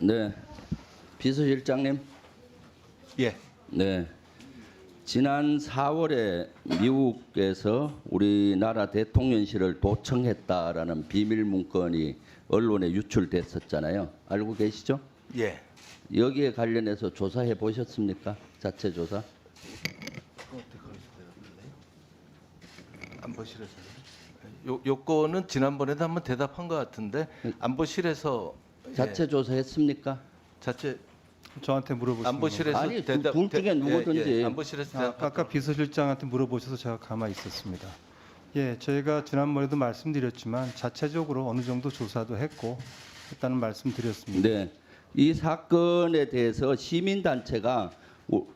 네. 비서실장님. 예. 네. 지난 4월에 미국에서 우리나라 대통령실을 도청했다라는 비밀 문건이 언론에 유출됐었잖아요. 알고 계시죠? 예. 여기에 관련해서 조사해 보셨습니까? 자체 조사? 안보실에서 요 요거는 지난번에도 한번 대답한 것 같은데 안보실에서 자체 예, 조사했습니까? 자체 저한테 물어보시는 안보실에서 아니, 두- 대답 둘 중에 대- 누구든지. 예, 예, 안보실에서? 아, 대답 아까 비서실장한테 물어보셔서 제가 가만히 있었습니다. 예, 저희가 지난번에도 말씀드렸지만 자체적으로 어느 정도 조사도 했고 했다는 말씀드렸습니다. 네. 이 사건에 대해서 시민 단체가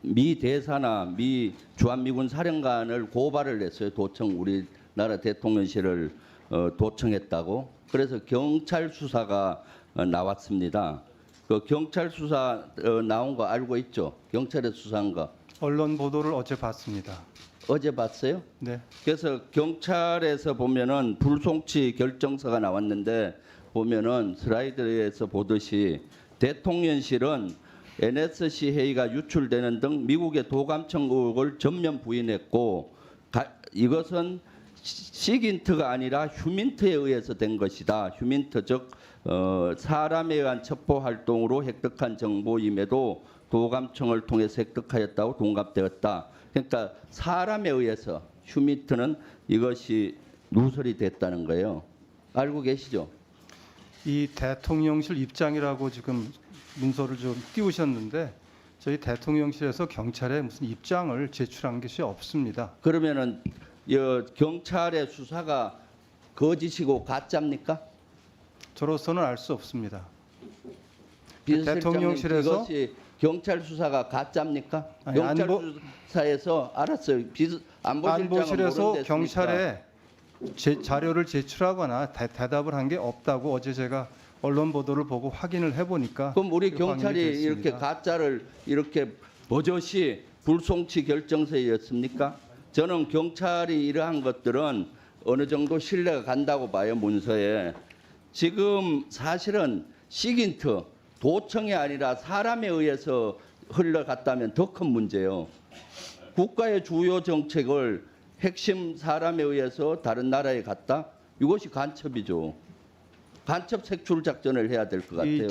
미 대사나 미 주한미군 사령관을 고발을 했어요. 도청 우리나라 대통령실을 어, 도청했다고. 그래서 경찰 수사가 어, 나왔습니다. 그 경찰 수사 어, 나온 거 알고 있죠? 경찰에 수사한 거 언론 보도를 어제 봤습니다. 어제 봤어요? 네, 그래서 경찰에서 보면은 불송치 결정서가 나왔는데 보면은 슬라이드에서 보듯이 대통령실은 NSC 회의가 유출되는 등 미국의 도감청 의혹을 전면 부인했고 가- 이것은 시- 시긴트가 아니라 휴민트에 의해서 된 것이다. 휴민트 즉 어, 사람에 의한 첩보 활동으로 획득한 정보임에도 도감청을 통해서 획득하였다고 동갑되었다. 그러니까 사람에 의해서 휴민트는 이것이 누설이 됐다는 거예요. 알고 계시죠? 이 대통령실 입장이라고 지금 문서를 좀 띄우셨는데 저희 대통령실에서 경찰에 무슨 입장을 제출한 것이 없습니다. 그러면은 여, 경찰의 수사가 거짓이고 가짜입니까? 저로서는 알 수 없습니다. 비서실장님, 대통령실에서? 이것이 경찰 수사가 가짜입니까? 아니, 경찰 안보- 수사에서 알았어요. 비서 안보실장은 안보실에서. 경찰에 제 자료를 제출하거나 대, 대답을 한 게 없다고 어제 제가 언론 보도를 보고 확인을 해보니까 그럼 우리 그게 경찰이 확인이 됐습니다. 이렇게 가짜를 이렇게 버젓이 불송치 결정서였습니까? 저는 경찰이 이러한 것들은 어느 정도 신뢰가 간다고 봐요 문서에. 지금 사실은 시긴트 도청이 아니라 사람에 의해서 흘러갔다면 더 큰 문제예요. 국가의 주요 정책을 핵심 사람에 의해서 다른 나라에 갔다? 이것이 간첩이죠. 간첩 색출 작전을 해야 될것이 같아요.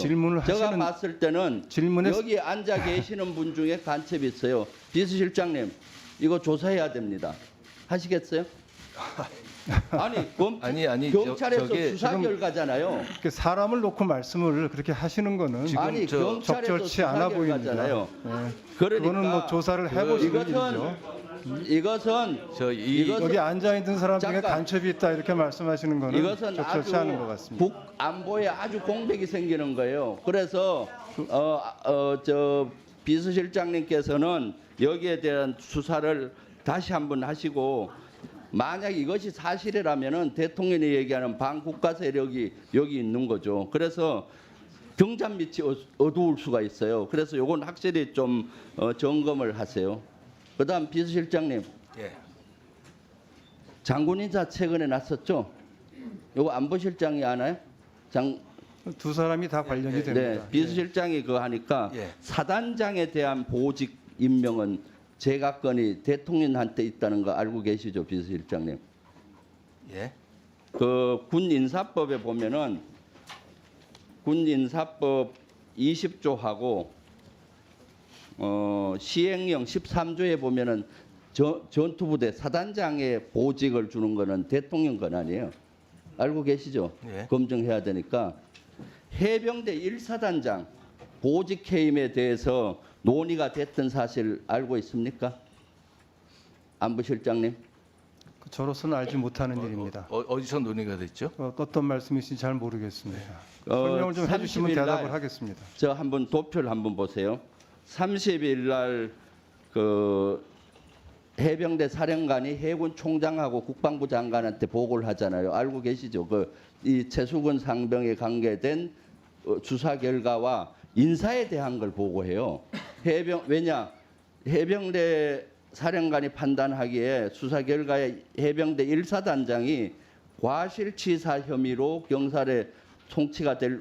제가 봤을 때는 질문에 여기 앉아 계시는 분 중에 간첩이 있어요. 비서실장님, 이거 조사해야 됩니다. 하시겠어요? 아니, 검, 아니, 아니, 저- 경찰에서 저게 수사 지금- 결과잖아요. 이렇게 사람을 놓고 말씀을 그렇게 하시는 거는 지금 아니, 저- 경찰에서 적절치 수사 않아 보입니다. 결과잖아요. 네. 그러니까 그거는 뭐 조사를 그- 해보시는 이것은 일이죠. 이것은 저이 이것은 여기 앉아 있는 사람 중에 잠깐. 간첩이 있다 이렇게 말씀하시는 거는 이것은 적절치 아주 않은 것 같습니다. 국 안보에 아주 공백이 생기는 거예요. 그래서 어어저 비서실장님께서는 여기에 대한 수사를 다시 한번 하시고 만약 이것이 사실이라면은 대통령이 얘기하는 반국가 세력이 여기 있는 거죠. 그래서 등잔 밑이 어- 어두울 수가 있어요. 그래서 요건 확실히 좀 어, 점검을 하세요. 그다음 비서실장님 예. 장군 인사 최근에 났었죠? 요거 안보실장이 아나요? 장 두 사람이 다 관련이 예, 됩니다. 네, 비서실장이 그거 하니까 예. 사단장에 대한 보직 임명은 제각건이 대통령한테 있다는 거 알고 계시죠, 비서실장님? 예. 그 군 인사법에 보면은 군 인사법 20조하고 어, 시행령 13조에 보면은 저, 전투부대 사단장의 보직을 주는 거는 대통령 권한이에요. 알고 계시죠? 예. 검증해야 되니까 해병대 1사단장 보직 해임에 대해서 논의가 됐던 사실 알고 있습니까? 안부실장님? 그 저로서는 알지 못하는 일입니다. 어, 어디서 논의가 됐죠? 어, 어떤 말씀이신지 잘 모르겠습니다. 어, 설명을 좀 해주시면 30일 날 대답을 하겠습니다. 저 한번 도표를 한번 보세요. 30일 날그 해병대 사령관이 해군 총장하고 국방부 장관한테 보고를 하잖아요. 알고 계시죠? 그 이 최수근 상병에 관계된 어, 수사 결과와 인사에 대한 걸 보고해요. 해병 왜냐 해병대 사령관이 판단하기에 수사 결과에 해병대 1사단장이 과실치사 혐의로 경찰에 송치가 될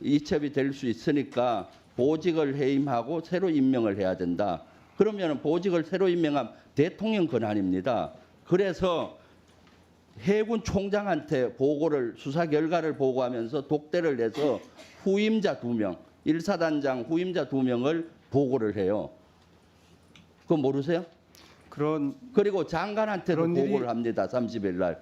이첩이 될 수 있으니까 보직을 해임하고 새로 임명을 해야 된다. 그러면 보직을 새로 임명한 대통령 권한입니다. 그래서 해군 총장한테 보고를 수사 결과를 보고하면서 독대를 내서 후임자 두 명, 일사단장 후임자 두 명을 보고를 해요. 그거 모르세요? 그런 그리고 장관한테도 그런 일이- 보고를 합니다. 30일 날.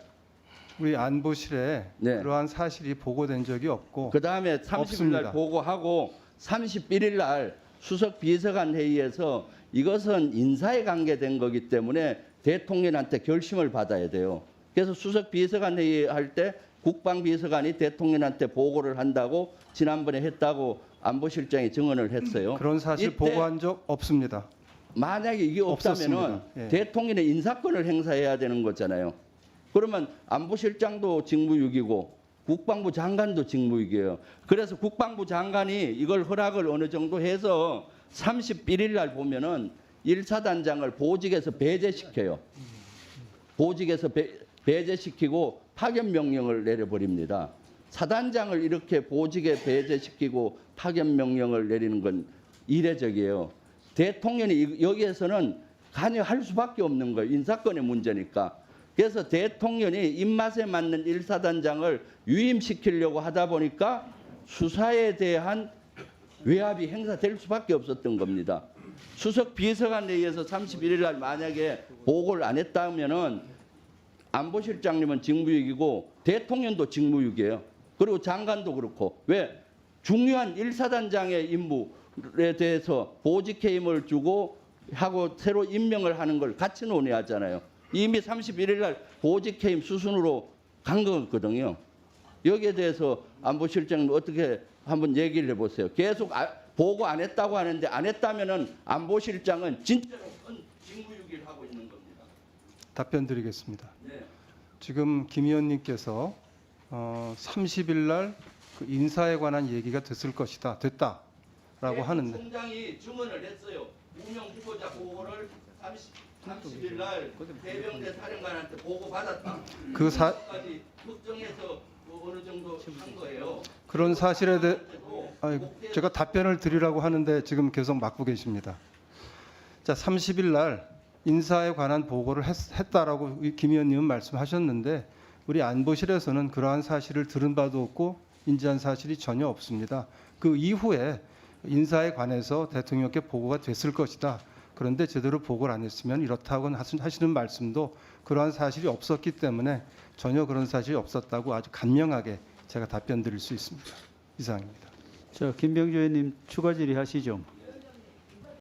우리 안보실에 네. 그러한 사실이 보고된 적이 없고 그 다음에 30일 없습니다. 날 보고하고 31일 날 수석 비서관 회의에서 이것은 인사에 관계된 거기 때문에 대통령한테 결심을 받아야 돼요. 그래서 수석 비서관 회의 할 때 국방비서관이 대통령한테 보고를 한다고 지난번에 했다고 안보실장이 증언을 했어요. 그런 사실 보고한 적 없습니다. 만약에 이게 없다면은. 예. 대통령의 인사권을 행사해야 되는 거잖아요. 그러면 안보실장도 직무유기고 국방부 장관도 직무유기예요. 그래서 국방부 장관이 이걸 허락을 어느 정도 해서 31일 날 보면은 일사단장을 보직에서 배제시켜요. 보직에서 배, 배제시키고 파견 명령을 내려버립니다. 사단장을 이렇게 보직에 배제시키고 파견 명령을 내리는 건 이례적이에요. 대통령이 이- 여기에서는 관여할 수밖에 없는 거예요. 인사권의 문제니까. 그래서 대통령이 입맛에 맞는 일사단장을 유임시키려고 하다 보니까 수사에 대한 외압이 행사될 수밖에 없었던 겁니다. 수석 비서관에 의해서 31일 날 만약에 보고를 안 했다면은 안보실장님은 직무유기고 대통령도 직무유기예요. 그리고 장관도 그렇고 왜 중요한 일사단장의 임무에 대해서 보직 해임을 주고 하고 새로 임명을 하는 걸 같이 논의하잖아요. 이미 31일 날 보직 해임 수순으로 간 거거든요. 여기에 대해서 안보실장님 어떻게 한번 얘기를 해보세요. 계속 아- 보고 안 했다고 하는데 안 했다면은 안보실장은 진짜로 큰 직무유기를 하고 있는 겁니다. 답변 드리겠습니다. 네. 지금 김 의원님께서 어, 30일 날 그 인사에 관한 얘기가 됐을 것이다, 됐다라고 해군 하는데 총장이 증언을 했어요. 무명 후보자 보고를 30, 30일 날 해병대 사령관한테 보고 받았다. 그 사- 까지 특정해서 뭐 어느 정도 한 거예요. 그런 사실에 대해 제가 답변을 드리라고 하는데 지금 계속 막고 계십니다. 자, 30일 날 인사에 관한 보고를 했, 했다라고 우리 김 의원님은 말씀하셨는데 우리 안보실에서는 그러한 사실을 들은 바도 없고 인지한 사실이 전혀 없습니다. 그 이후에 인사에 관해서 대통령께 보고가 됐을 것이다. 그런데 제대로 보고를 안 했으면 이렇다고 하시- 하시는 말씀도 그러한 사실이 없었기 때문에 전혀 그런 사실이 없었다고 아주 간명하게 제가 답변 드릴 수 있습니다. 이상입니다. 자, 김병조 의원님 추가 질의하시죠.